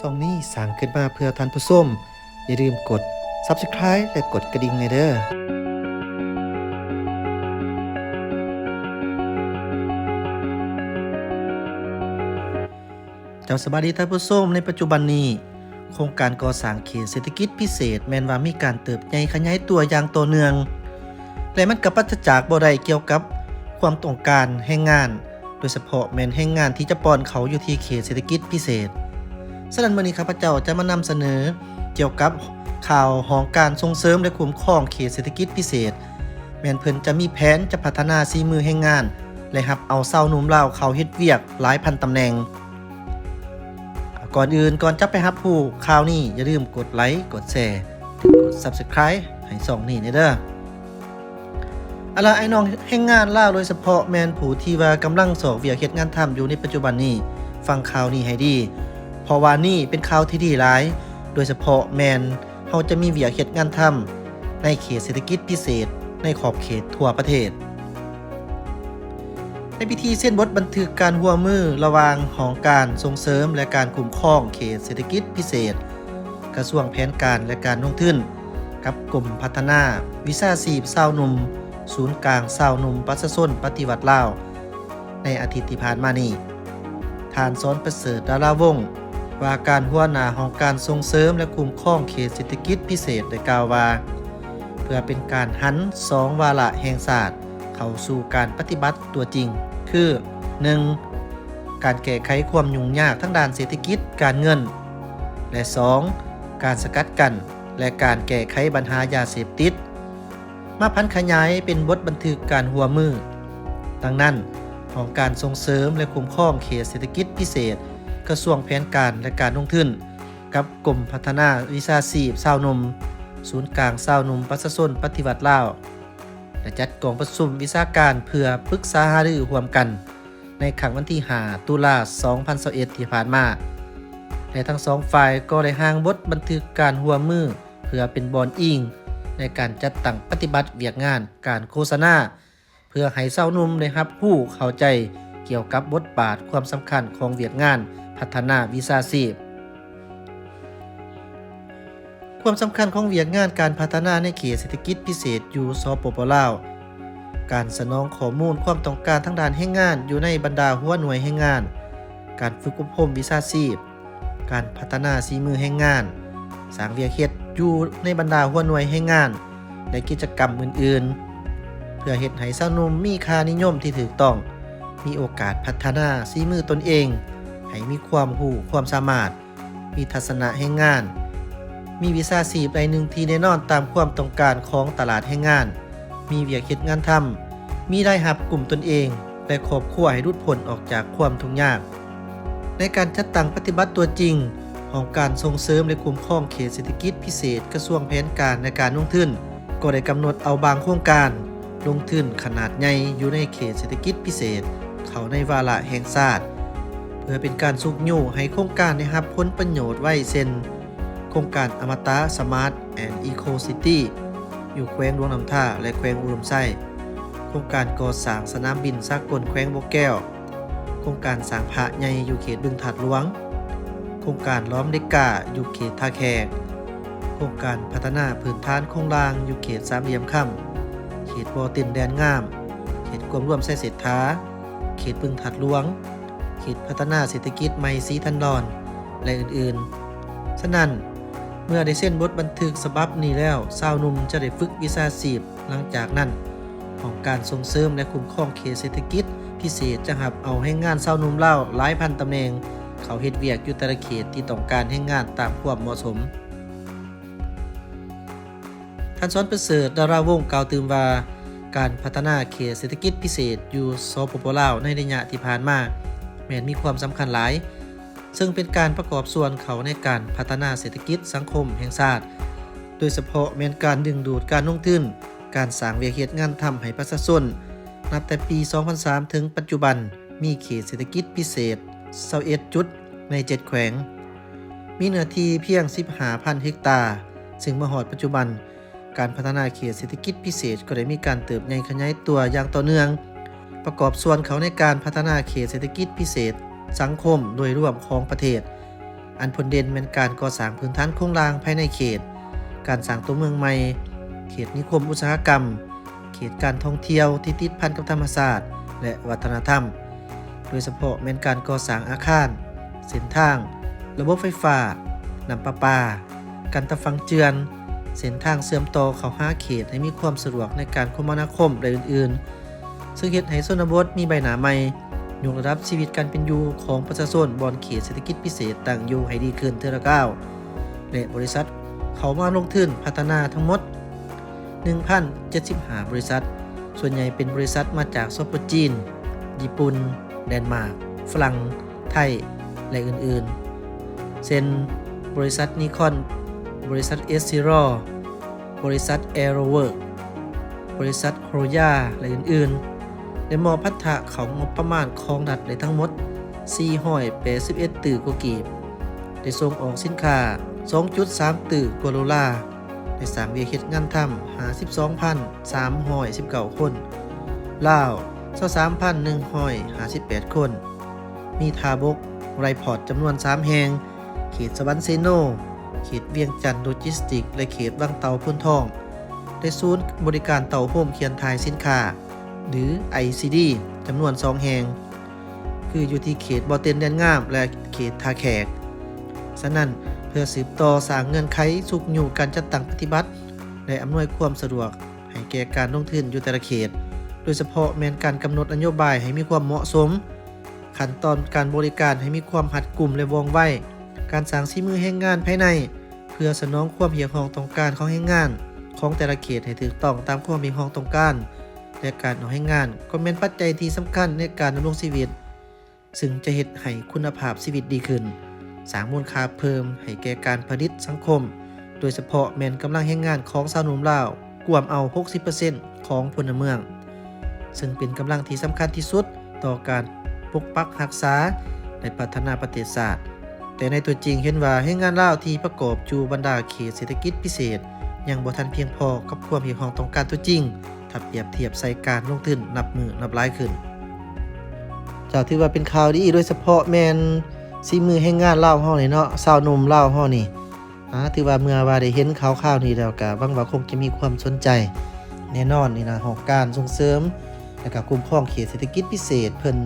ซองนี้สร้างขึ้นมาเพื่อท่านผู้ชมอย่าลืมกด Subscribe และกดกระดิ่งในเด้อเจ้าสบายดีท่านผู้ชมในปัจจุบันนี้ โครงการก่อสร้างเขตเศรษฐกิจพิเศษ แมนว่ามีการเติบใหญ่ขยายตัวอย่างต่อเนื่อง และมันกับปัจจากบ่ได้เกี่ยวกับความต้องการแรงงาน โดยเฉพาะแมนแรงงานที่จะป้อนเขาอยู่ที่เขตเศรษฐกิจพิเศษ ฉะนั้นวันนี้ข้าพเจ้าจะมานำเสนอ เกี่ยวกับข่าวของการส่งเสริมและคุ้มครองเขตเศรษฐกิจพิเศษ แม่นเพิ่นจะมีแผนจะพัฒนาซีมือแห่งงาน และรับเอาเศร้าหนุ่มเล่าเขาเฮ็ดเวียกหลายพันตำแหน่ง ก่อนอื่นก่อนจะไปรับผู้ข่าวนี้อย่าลืมกดไลค์กดแชร์กด Subscribe ให้ส่องนี่เด้ออะล่ะไอ้น้องแห่งงานล่าโดยเฉพาะแมนผู้ที่ว่ากำลังสอกเวียกเฮ็ดงานทำอยู่ในปัจจุบันนี้ ฟังข่าวนี้ให้ดี เพราะว่านี่เป็นข่าวที่ดีหลาย โดยเฉพาะแมนเฮาจะมีเวียเฮ็ดงานทำในเขตเศรษฐกิจพิเศษ ในขอบเขตทั่วประเทศ ในพิธีเส้นบทบันทึกการหัวมือระวางของการส่งเสริมและการคุ้มครองเขตเศรษฐกิจพิเศษ กระทรวงแผนการและการลงทุนกับกลุ่มพัฒนาวิชาชีพเศร้าหนุ่มศูนย์กลางเศร้าหนุ่มปัสสนปฏิวัติลาวในอาทิตย์ที่ผ่านมานี้ทานซ้อนประเสริฐดาราวงศ์ ว่าการหัวหน้าของการส่งเสริมและคุ้มครองเขตเศรษฐกิจพิเศษได้กล่าวว่า เพื่อเป็นการหันสองวาระแห่งศาสตร์เข้าสู่การปฏิบัติตัวจริง คือ 1. การแก้ไขความยุ่งยากทั้งด้านเศรษฐกิจการเงิน และ 2. การสกัดกัน และการแก้ไขปัญหายาเสพติด มาพันขยายเป็นบทบันทึกการหัวมือ ดังนั้นของการส่งเสริมและคุ้มครองเขตเศรษฐกิจพิเศษ กระทรวงแผนการและการลงทุนกับกรมพัฒนาวิชาชีพชาวนม ศูนย์กลางชาวนมปัสสนปฏิวัติลาวและจัดกองประชุมวิชาการเพื่อปรึกษาหารือร่วมกัน ในครั้งวันที่ 5 ตุลา 2021 ที่ผ่านมาและทั้งสองฝ่ายก็ได้ห่างบทบันทึกการหัวมือเพื่อเป็นบอนอิง ในการจัดตั้งปฏิบัติเวียกงานการโฆษณา เพื่อให้เศร้านุ่มได้รับผู้เข้าใจเกี่ยวกับบทบาทความสำคัญของเวียกงาน พัฒนาวิชาชีพ ความสำคัญของเวียกงานการพัฒนาในเขตเศรษฐกิจพิเศษอยู่สปปลาวการสนองข้อมูลความต้องการทั้งด้านแรงงานอยู่ในบรรดาหัวหน่วยแรงงาน การฝึกอบรมวิชาชีพ การพัฒนาสีมือแรงงาน สร้างเวียกเฮ็ดอยู่ในบรรดาหัวหน่วยแรงงาน และกิจกรรมอื่นๆ เพื่อเฮ็ดให้สาวนุ่มมีค่านิยมที่ถูกต้อง มีโอกาสพัฒนาสีมือตนเอง ให้มีความรู้ความสามารถ มีทัศนะแห่งงาน มีวิชาชีใดหนึ่งที่แน่นอนตามความต้องการของตลาดแห่งงาน มีเวียกเฮ็ดงานทำมีได้หับกลุ่มตนเอง และครอบครัวให้รุดพ้นออกจากความทุกข์ยาก ในการจัดตั้งปฏิบัติตัวจริงของการส่งเสริมและคุ้มครองเขตเศรษฐกิจพิเศษกระทรวงแผนการในการลงทุนก็ได้กำหนดเอาบางโครงการ ลงทุนขนาดใหญ่อยู่ในเขตเศรษฐกิจพิเศษ เขาในวาระแห่งชาติ เพื่อเป็นการสุกยู่ให้โครงการได้รับผลประโยชน์ไว้เซ็นโครงการอมตะสมาร์ทแอนด์อีโคซิตี้อยู่แขวงหลวงน้ำท่าและแขวงอุดมไส้โครงการก่อสร้างสนามบินสากลแขวงบกแก้ว โครงการสร้างพระใหญ่อยู่เขตบึงถัดหลวง โครงการล้อมเด็กกาอยู่เขตท่าแขกโครงการพัฒนาพื้นฐานโครงรางอยู่เขตสามเหลี่ยมค่ำเขตบ่อตินแดนงาม เขตกวมร่วมไส้เศรษฐา เขตบึงถัดหลวง เขตพัฒนาเศรษฐกิจใหม่สีทันดอน และอื่นๆ ฉะนั้นเมื่อได้เส้นบทบันทึกฉบับนี้แล้วสาวหนุ่มจะได้ฝึกวิชาชีพหลังจากนั้น ของการส่งเสริมและคุ้มครองเขตเศรษฐกิจพิเศษจะหับเอาให้งานสาวหนุ่มเล่าหลายพันตำแหน่งเขาเฮ็ดเวียกอยู่แต่ละเขตที่ต้องการให้งานตามความเหมาะสมท่านสอนประเสริฐดาราวงกล่าวตื่มว่า การพัฒนาเขตเศรษฐกิจพิเศษอยู่สปปลาวในระยะที่ผ่านมา แม้นมีความสำคัญหลาย ซึ่งเป็นการประกอบส่วนเขาในการพัฒนาเศรษฐกิจสังคมแห่งชาติ โดยเฉพาะแม้นการดึงดูดการลงทุนการสร้างเวียกเฮ็ดงานทำให้ประชาชนนับแต่ปี 2003 ถึงปัจจุบันมีเขตเศรษฐกิจพิเศษ21จุดใน 7 แขวง มีเนื้อที่เพียง 15,000 เฮกตาร์ซึ่งมาหอดปัจจุบัน การพัฒนาเขตเศรษฐกิจพิเศษก็ได้มีการเติบใหญ่ขยายตัวอย่างต่อเนื่อง ประกอบส่วนเขาในการพัฒนาเขตเศรษฐกิจพิเศษ สังคมโดยรวมของประเทศ อันผลเด่นเป็นการก่อสร้างพื้นฐานโครงรางภายในเขต การสร้างตัวเมืองใหม่ เขตนิคมอุตสาหกรรม เขตการท่องเที่ยวที่ติดพันกับธรรมศาสตร์และวัฒนธรรม โดยเฉพาะแม่นการก่อสร้างอาคาร เส้นทาง ระบบไฟฟ้าน้ำประปา การตะฟังเจือน เส้นทางเสื่อมต่อเข้าหาเขตให้มีความสะดวกในการคมนาคมและอื่นๆ ซึ่งเฮ็ดให้ชนบทมีใบหนาใหม่ยกระดับชีวิตการเป็นอยู่ของประชาชนบอนเขตเศรษฐกิจพิเศษตั้งอยู่ให้ดีขึ้นเทื่อละก้าวและบริษัทเขามาลงทุนพัฒนาทั้งหมด 1,075 บริษัท ส่วนใหญ่เป็นบริษัทมาจากสปปจีน ญี่ปุ่น เดนมาร์ก ฝรั่ง ไทย และอื่นๆ เช่น บริษัทนิคอน บริษัทเอสซิโรบริษัทแอโรเวิร์กบริษัทโครยาและอื่นๆ ได้มอบพัฒนาขางบประมาณของรัฐได้ทั้งหมด 481ตื่อกว่ากีบ ได้ส่งออกสินค้า 2.3 ตื่อกว่าโลลาร์ได้สร้างเวียเฮ็ดงานทำ52,319 คนลาว23,158 คน มีทาบก ไรพอร์ตจำนวน 3 แห่ง เขตสวรรค์เซโน เขตเวียงจันทร์โลจิสติก และเขตวังเตาพุ่นทอง ได้ศูนย์บริการเต่าโฮมเคียนทายสินค้า หรือ ICD จำนวน 2 แห่ง คืออยู่ที่เขตบอเตนแดนงาม และเขตทาแขก ฉะนั้นเพื่อสืบต่อสร้างเงื่อนไขสุกอยู่การจัดตั้งปฏิบัติ และอำนวยความสะดวก ให้แก่การลงทุนอยู่แต่ละเขต โดยเฉพาะแมนการกำหนดนโยบายให้มีความเหมาะสม ขั้นตอนการบริการให้มีความหัดกลุ่มและว่องไวการสร้างสีมือแห่งงานภายใน เพื่อสนองความเพียงของต้องการของแห่งงาน ของแต่ละเขตให้ถูกต้องตามความเพียงของต้องการ และการเอาให้งานก็เป็นปัจจัยที่สำคัญในการดำรงชีวิต ซึ่งจะเฮ็ดให้คุณภาพชีวิตดีขึ้น สร้างมูลค่าเพิ่มให้แก่การผลิตสังคม โดยเฉพาะแมนกำลังแห่งงานของชาวหนุ่มลาวกวมเอา 60%ของพลเมือง ซึ่งเป็นกำลังที่สำคัญที่สุดต่อการปกปักรักษาและพัฒนาประเทศชาติแต่ในตัวจริงเห็นว่าให้งานลาวที่ประกอบจูบรรดาเขตเศรษฐกิจพิเศษยังบ่ทันเพียงพอกับความเพียงของต้องการตัวจริง ถ้าเปรียบเทียบใส่การลงทุนนับมือนับหลายขึ้นเจ้าถือว่าเป็นข่าวดีโดยเฉพาะแมนซีมือให้งานเล่าวเฮานี่เนาะสาวนุ่มเล่าวเฮานี่อ่าถือว่าเมื่อว่าได้เห็นข่าวข่าวนี้แล้วก็หวังว่าคงจะมีความสนใจ แน่นอนนี่นะของการส่งเสริมและก็คุ้มครองเขตเศรษฐกิจพิเศษ เพิ่น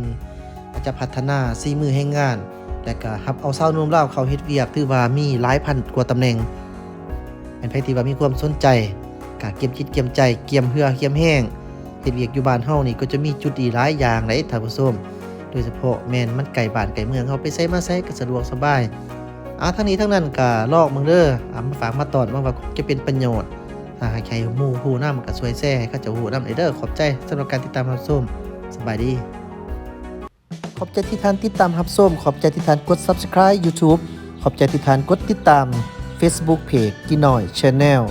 อาจจะพัฒนาซีมือให้งานและก็รับเอาสาวนุ่มเล่าเขาเฮ็ดเวียกถือว่ามีหลายพันกว่าตำแหน่งเป็นไผที่ว่ามีความสนใจ ก็เก็บคิดเก็บใจเกียมเหือเกียมแห้งเฮ็ดเวียกอยู่บ้านเฮานี่ก็จะมีจุดดีหลายอย่างเลยท่านผู้ชมโดยเฉพาะแม่นมันไก่บ้านไก่เมืองเขาไปใช้มาใช้ก็สะดวกสบายอาทั้งนี้ทั้งนั้นก็ลอกมึงเด้ออามาฝากมาตอนว่าว่าจะเป็นประโยชน์ถ้าใครหมู่ฮู้ำก็ช่วยแชร์ให้เขาจะฮู้นำเด้อขอบใจสำหรับการติดตามรับชมสบายดี ขอบใจที่ท่านติดตามรับชมขอบใจที่ท่านกด Subscribe YouTube ขอบใจที่ท่านกดติดตาม Facebook Page กินหน่อย Channel